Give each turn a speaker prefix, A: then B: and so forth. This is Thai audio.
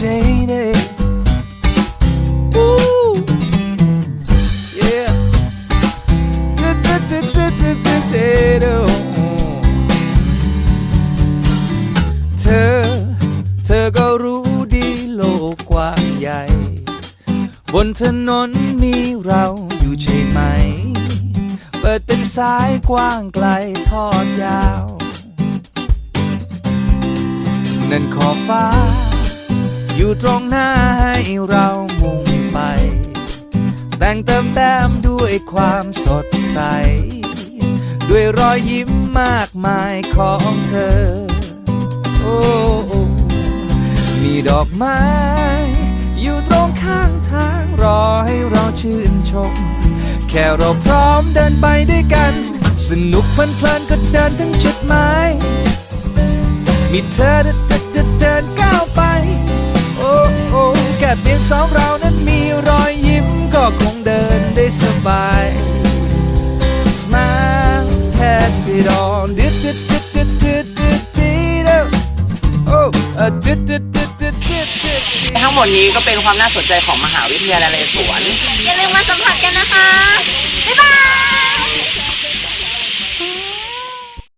A: jaded. Ooh, yeah. Jaded. oh. เธอ เธอก็รู้ดีโลกกว้างใหญ่ บนถนนมีเราอยู่ใช่ไหม เปิดเป็นสายกว้างไกลทอดยาว นั่นขอบฟ้า อยู่ตรงหน้าให้เรามุ่งไป แต่งเติมแต้มด้วยความสดใส ด้วยรอยยิ้มมากมายของเธอ โอ้มีดอกไม้ อยู่ตรงข้างทางรอให้เราชื่นชม แค่เราพร้อมเดินไปด้วยกัน สนุกเพลินเพลินก็เดินถึงจุดหมายมีเธอเดินเดินเดินเดิน งสองเรานั้นมีรอยยิ้มก็คงเดินได้สบาย Smile pass it on ดึดดึดดึดดึดดึดดึดดึดโอ้อะดึดดึดดึดดึดดึดดึด
B: ทั้งหมดนี้ก็เป็นความน่าสนใจของมหาวิทยาลัยนเรศวร
C: อย่าลืมมาสัมผัสกันนะคะบ๊ายบาย